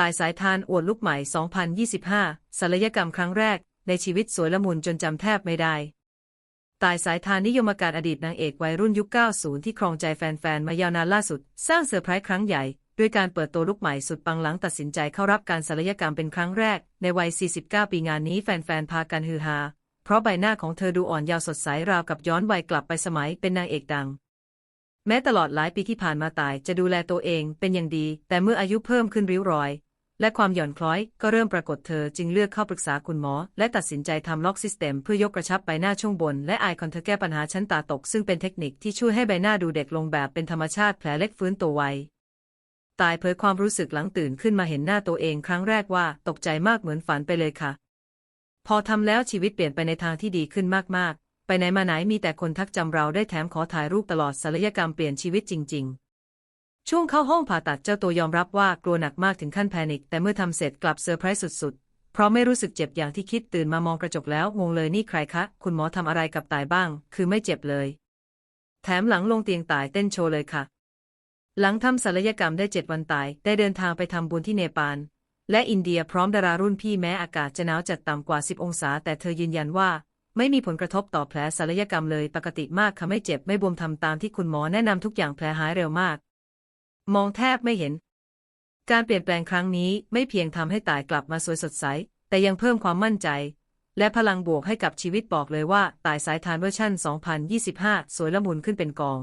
ตายสายทานอวดลุกใหม่ 2025ศัลยกรรมครั้งแรก ในชีวิตสวยละมุนจนจำแทบไม่ได้ ตายสายทานนิยมการอดีตนางเอกวัยรุ่นยุค 90 ที่ครองใจแฟนๆ มายาวนานล่าสุด สร้างเซอร์ไพรส์ครั้งใหญ่ ด้วยการเปิดตัวลุกใหม่สุดปังหลังตัดสินใจเข้ารับการศัลยกรรมเป็นครั้งแรก ในวัย 49 ปีงานนี้แฟนๆ พากันฮือฮา เพราะใบหน้าของเธอดูอ่อนเยาว์สดใสราวกับย้อนวัยกลับไปสมัยเป็นนางเอกดังแม้ตลอดหลายปีที่ผ่านมาตายจะดูแลตัวเองเป็นอย่างดี แต่เมื่ออายุเพิ่มขึ้นริ้วรอย และความหย่อนคล้อยก็เริ่มปรากฏเธอจึงเลือกเข้าปรึกษาคุณหมอ และตัดสินใจทำล็อกซิสเต็มเพื่อยกกระชับใบหน้าช่วงบน และอายคอนเทอร์แก้ปัญหาชั้นตาตก ซึ่งเป็นเทคนิคที่ช่วยให้ใบหน้าดูเด็กลงแบบเป็นธรรมชาติแผลเล็กฟื้นตัวไวตายเผยความรู้สึกหลังตื่นขึ้นมาเห็นหน้าตัวเองครั้งแรกว่าตกใจมากเหมือนฝันไปเลยค่ะ พอทำแล้วชีวิตเปลี่ยนไปในทางที่ดีขึ้นมากๆ ไปไหนมาไหนมีแต่คนทักจำเราได้แถมขอถ่ายรูปตลอดศัลยกรรมเปลี่ยนชีวิตจริง ๆ ช่วงเข้าห้องผ่าตัดเจ้าตัวยอมรับว่ากลัวหนักมากถึงขั้นแพนิคแต่เมื่อทำเสร็จกลับเซอร์ไพรส์สุดๆ เพราะไม่รู้สึกเจ็บอย่างที่คิดตื่นมามองกระจกแล้วงงเลยนี่ใครคะ คุณหมอทำอะไรกับตายบ้าง คือไม่เจ็บเลย แถมหลังลงเตียงตายเต้นโชว์เลยค่ะ หลังทำศัลยกรรมได้เจ็ดวันตาย ได้เดินทางไปทำบุญที่เนปาลและอินเดียพร้อมดารารุ่นพี่แม้อากาศจะหนาวจัดต่ำกว่า 10 องศา แต่เธอยืนยันว่า ไม่มีผลกระทบต่อแผลศัลยกรรมเลยปกติมากค่ะไม่เจ็บไม่บวมทำตามที่คุณหมอแนะนำทุกอย่างแผลหายเร็วมาก มองแทบไม่เห็น การเปลี่ยนแปลงครั้งนี้ไม่เพียงทำให้ตายกลับมาสวยสดใส แต่ยังเพิ่มความมั่นใจ และพลังบวกให้กับชีวิตบอกเลยว่าตายสายทานเวอร์ชั่น 2025 สวยละมุนขึ้นเป็นกอง